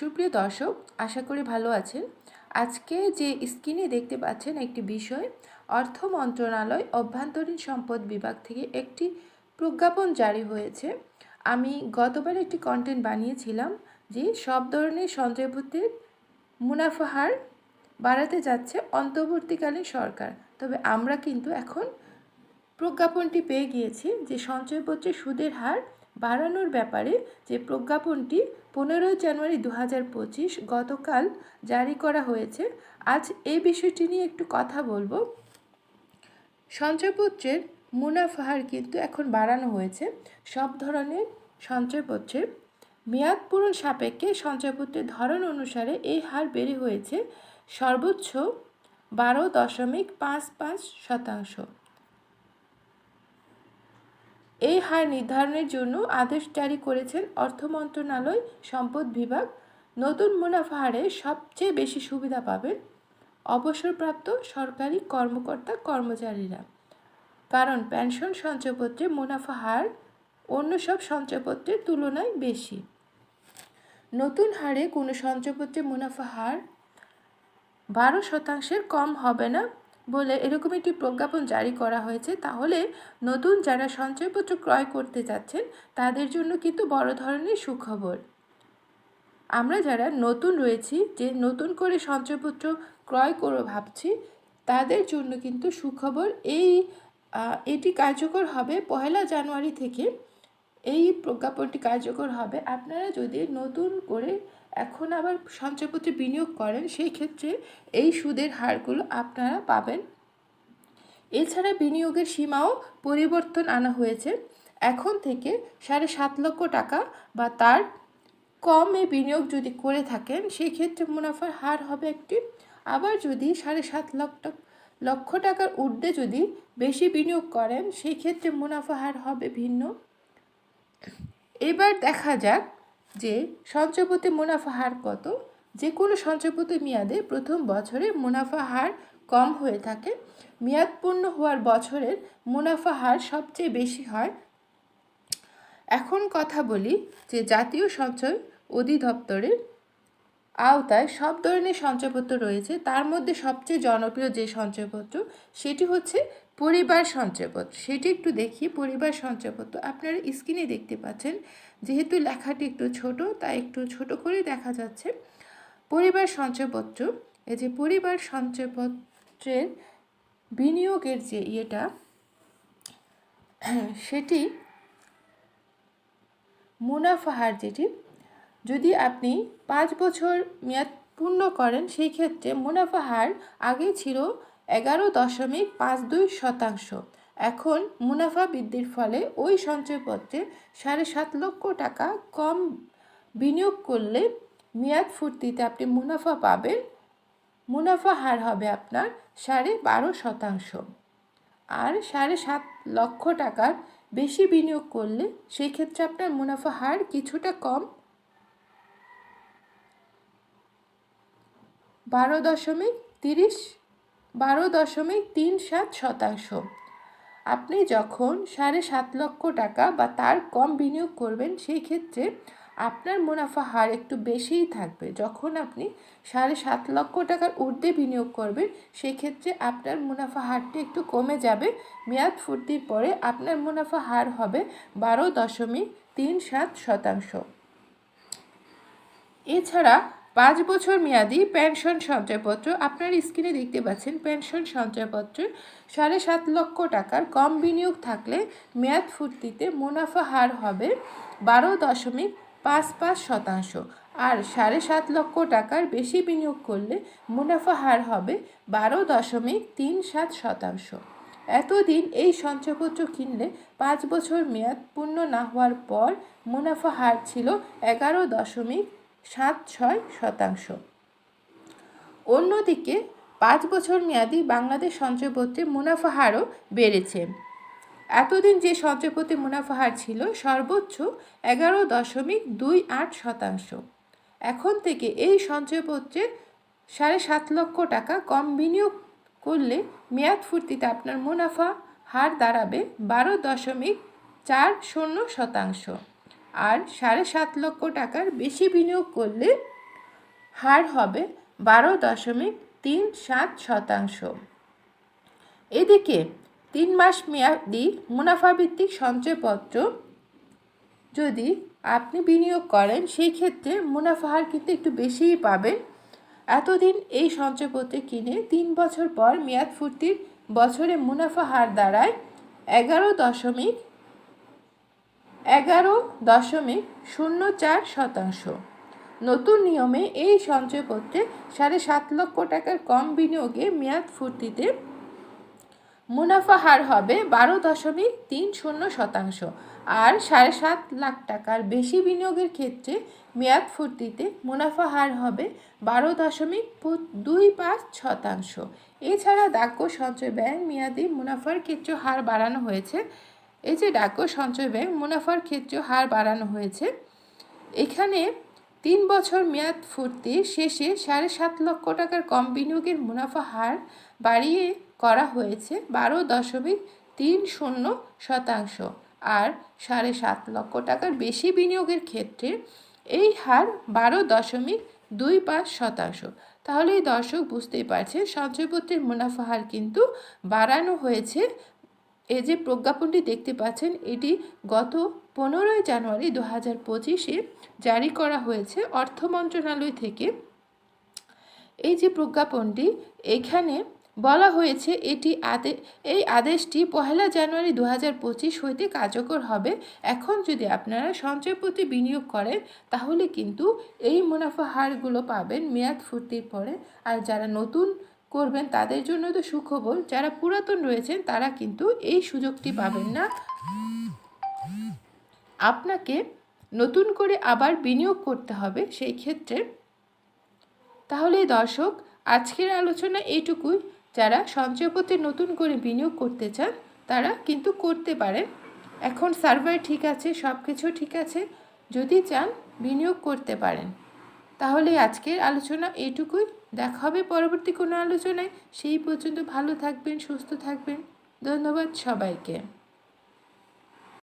সুপ্রিয় দর্শক, আশা করি ভালো আছেন। আজকে যে স্ক্রিনে দেখতে পাচ্ছেন একটি বিষয়, অর্থ মন্ত্রণালয় অভ্যন্তরীণ সম্পদ বিভাগ থেকে একটি প্রজ্ঞাপন জারি হয়েছে। আমি গতবার একটি কন্টেন্ট বানিয়েছিলাম যে সব ধরনের সঞ্চয়পত্রের মুনাফা হার বাড়াতে যাচ্ছে অন্তর্বর্তীকালীন সরকার। তবে আমরা কিন্তু এখন প্রজ্ঞাপনটি পেয়ে গিয়েছি যে সঞ্চয়পত্রের সুদের হার বাড়ানোর ব্যাপারে যে প্রজ্ঞাপনটি পনেরোই জানুয়ারি দু হাজার পঁচিশ গতকাল জারি করা হয়েছে, আজ এই বিষয়টি নিয়ে একটু কথা বলব। সঞ্চয়পত্রের মুনাফা হার কিন্তু এখন বাড়ানো হয়েছে, সব ধরনের সঞ্চয়পত্রের। মেয়াদ পূরণ সাপেক্ষে সঞ্চয়পত্রের ধরন অনুসারে এই হার বেড়ে হয়েছে সর্বোচ্চ বারো দশমিক পাঁচ পাঁচ শতাংশ। এই হার নির্ধারণের জন্য আদেশ জারি করেছেন অর্থ মন্ত্রণালয়, সম্পদ বিভাগ। নতুন মুনাফা হারে সবচেয়ে বেশি সুবিধা পাবেন অবসরপ্রাপ্ত সরকারি কর্মকর্তা কর্মচারীরা। কারণ পেনশন সঞ্চয়পত্রে মুনাফা হার অন্য সব সঞ্চয়পত্রের তুলনায় বেশি। নতুন হারে কোনো সঞ্চয়পত্রে মুনাফা হার বারো শতাংশের কম হবে না। বলে এরকম একটি প্রজ্ঞাপন জারি করা হয়েছে, তাহলে নতুন যারা সঞ্চয়পত্র ক্রয় করতে যাচ্ছেন, তাদের জন্য কিন্তু বড় ধরনের সুখবর। আমরা যারা নতুন রয়েছি, যে নতুন করে সঞ্চয়পত্র ক্রয় করে ভাবছি, তাদের জন্য কিন্তু সুখবর এই এটি কার্যকর হবে পয়লা জানুয়ারি থেকে। এই প্রজ্ঞাপনটি কার্যকর হবে। আপনারা যদি নতুন করে এখন আবার সঞ্চয়পত্রে বিনিয়োগ করেন, সেই ক্ষেত্রে এই সুদের হারগুলো আপনারা পাবেন। এছাড়া বিনিয়োগের সীমাও পরিবর্তন আনা হয়েছে। এখন থেকে সাড়ে সাত লক্ষ টাকা বা তার কমে বিনিয়োগ যদি করে থাকেন, সেই ক্ষেত্রে মুনাফার হার হবে একটি। আবার যদি সাড়ে সাত লক্ষ লক্ষ টাকার ঊর্ধ্বে যদি বেশি বিনিয়োগ করেন, সেই ক্ষেত্রে মুনাফা হার হবে ভিন্ন। এবার দেখা যাক যে সঞ্চয়পতি মুনাফা হার কত? যে কোনো সঞ্চয়পতি মেয়াদে প্রথম বছরে মুনাফা হার কম হয়ে থাকে। মেয়াদ পূর্ণ হওয়ার বছরের মুনাফা হার সবচেয়ে বেশি হয়। এখন কথা বলি যে জাতীয় সঞ্চয় অধিদপ্তরের আওতায় সব ধরনের সঞ্চয়পত্র রয়েছে। তার মধ্যে সবচেয়ে জনপ্রিয় যে সঞ্চয়পত্র, সেটি হচ্ছে পরিবার সঞ্চয়পত্র, সেটি একটু দেখি, পরিবার সঞ্চয়পত্র আপনারা স্ক্রিনে দেখতে পাচ্ছেন। যেহেতু লেখাটি একটু ছোট, তাই একটু ছোট করে দেখা যাচ্ছে। পরিবার সঞ্চয়পত্র, এই যে পরিবার সঞ্চয়পত্রের বিনিয়োগের যে ইয়েটা, সেটি মুনাফা হার যেটি, যদি আপনি পাঁচ বছর মেয়াদ পূর্ণ করেন, সেই ক্ষেত্রে মুনাফা হার আগে ছিল এগারো দশমিক পাঁচ দুই শতাংশ। এখন মুনাফা বৃদ্ধির ফলে ওই সঞ্চয়পত্রে সাড়ে সাত লক্ষ টাকা কম বিনিয়োগ করলে মেয়াদ ফুর্তিতে আপনি মুনাফা পাবেন। মুনাফা হার হবে আপনার সাড়ে বারো শতাংশ। আর সাড়ে সাত লক্ষ টাকার বেশি বিনিয়োগ করলে সেই ক্ষেত্রে আপনার মুনাফা হার কিছুটা কম। বারো দশমিক তিরিশ বারো দশমিক তিন সাত শতাংশ। আপনি যখন সাড়ে সাত লক্ষ টাকা বা তার কম বিনিয়োগ করবেন, সেই ক্ষেত্রে আপনার মুনাফা হার একটু বেশিই থাকবে। যখন আপনি সাড়ে সাত লক্ষ টাকার ঊর্ধ্বে বিনিয়োগ করবেন, সেই ক্ষেত্রে আপনার মুনাফা হারটি একটু কমে যাবে। মেয়াদ ফুর্তির পরে আপনার মুনাফা হার হবে বারো দশমিক তিন সাত শতাংশ। এছাড়া পাঁচ বছর মেয়াদি পেনশন সঞ্চয়পত্র আপনার স্ক্রিনে দেখতে পাচ্ছেন। পেনশন সঞ্চয়পত্রে সাড়ে সাত লক্ষ টাকার কম বিনিয়োগ থাকলে মেয়াদ ফুর্তিতে মুনাফা হার হবে বারো দশমিক পাঁচ পাঁচ শতাংশ আর সাড়ে সাত লক্ষ টাকার বেশি বিনিয়োগ করলে মুনাফা হার হবে বারো দশমিক তিন সাত শতাংশ। এতদিন এই সঞ্চয়পত্র কিনলে পাঁচ বছর মেয়াদ পূর্ণ না হওয়ার পর মুনাফা হার ছিল এগারো দশমিক সাত ছয় শতাংশ। অন্যদিকে, পাঁচ বছর মেয়াদি বাংলাদেশ সঞ্চয়পত্রে মুনাফা হারও বেড়েছে। এতদিন যে সঞ্চয়পতি মুনাফা হার ছিল সর্বোচ্চ এগারো দশমিক দুই আট শতাংশ। এখন থেকে এই সঞ্চয়পত্রে সাড়ে সাত লক্ষ টাকা কম বিনিয়োগ করলে মেয়াদ ফুর্তিতে আপনার মুনাফা হার দাঁড়াবে বারো দশমিক চার শূন্য শতাংশ। আর সাড়ে সাত লক্ষ টাকার বেশি বিনিয়োগ করলে হার হবে বারো দশমিক তিন সাত শতাংশ। এদিকে তিন মাস মেয়াদি মুনাফাভিত্তিক সঞ্চয়পত্র যদি আপনি বিনিয়োগ করেন, সেই ক্ষেত্রে মুনাফা হার কিন্তু একটু বেশিই পাবেন। এতদিন এই সঞ্চয়পত্রে কিনে তিন বছর পর মেয়াদ ফুর্তির বছরে মুনাফা হার দাঁড়ায় এগারো দশমিক এগারো দশমিক শূন্য চার শতাংশ। নতুন নিয়মে এই সঞ্চয়পত্রে সাড়ে সাত লক্ষ টাকার কম বিনিয়োগে মেয়াদ ফুর্তিতে মুনাফা হার হবে বারো দশমিক তিন শূন্য শতাংশ আর সাড়ে সাত লাখ টাকার বেশি বিনিয়োগের ক্ষেত্রে মেয়াদ ফুর্তিতে মুনাফা হার হবে বারো দশমিক দুই পাঁচ শতাংশ। এছাড়া ডাকো সঞ্চয় ব্যাংক মেয়াদি মুনাফার ক্ষেত্রে হার বাড়ানো হয়েছে এই যে ডাকো সঞ্চয় ব্যাংক, মুনাফার ক্ষেত্রে হার বাড়ানো হয়েছে। এখানে তিন বছর মেয়াদ ফুর্তি শেষে সাড়ে সাত লক্ষ টাকার কম বিনিয়োগের মুনাফা হার বাড়িয়ে করা হয়েছে, বারো দশমিক তিন শূন্য শতাংশ আর সাড়ে সাত লক্ষ টাকার বেশি বিনিয়োগের ক্ষেত্রে এই হার বারো দশমিক দুই পাঁচ শতাংশ। তাহলে এই দর্শক বুঝতেই পারছে সঞ্চয়পত্রের মুনাফা হার কিন্তু বাড়ানো হয়েছে এই যে প্রজ্ঞাপনটি দেখতে পাচ্ছেন, এটি গত পনেরোই জানুয়ারি দু হাজার পঁচিশে জারি করা হয়েছে অর্থ মন্ত্রণালয় থেকে। এই যে প্রজ্ঞাপনটি, এখানে বলা হয়েছে এটি আদে, এই আদেশটি পহেলা জানুয়ারি দু হাজার পঁচিশ হইতে কার্যকর হবে। এখন যদি আপনারা সঞ্চয়পতি বিনিয়োগ করেন, তাহলে কিন্তু এই মুনাফা হারগুলো পাবেন মেয়াদ ফুর্তির পরে। আর যারা নতুন করবেন তাদের জন্য তো সুখবর। যারা পুরাতন রয়েছেন, তারা কিন্তু এই সুযোগটি পাবেন না। আপনাকে নতুন করে আবার বিনিয়োগ করতে হবে সেই ক্ষেত্রে। তাহলে দর্শক, আজকের আলোচনা এইটুকুই। যারা সঞ্চয়পত্রে নতুন করে বিনিয়োগ করতে চান, তারা কিন্তু করতে পারেন। এখন সার্ভার ঠিক আছে সব কিছু ঠিক আছে। যদি চান, বিনিয়োগ করতে পারেন। তাহলে আজকের আলোচনা এটুকুই দেখা হবে পরবর্তী কোনো আলোচনায়। সেই পর্যন্ত ভালো থাকবেন, সুস্থ থাকবেন। ধন্যবাদ সবাইকে।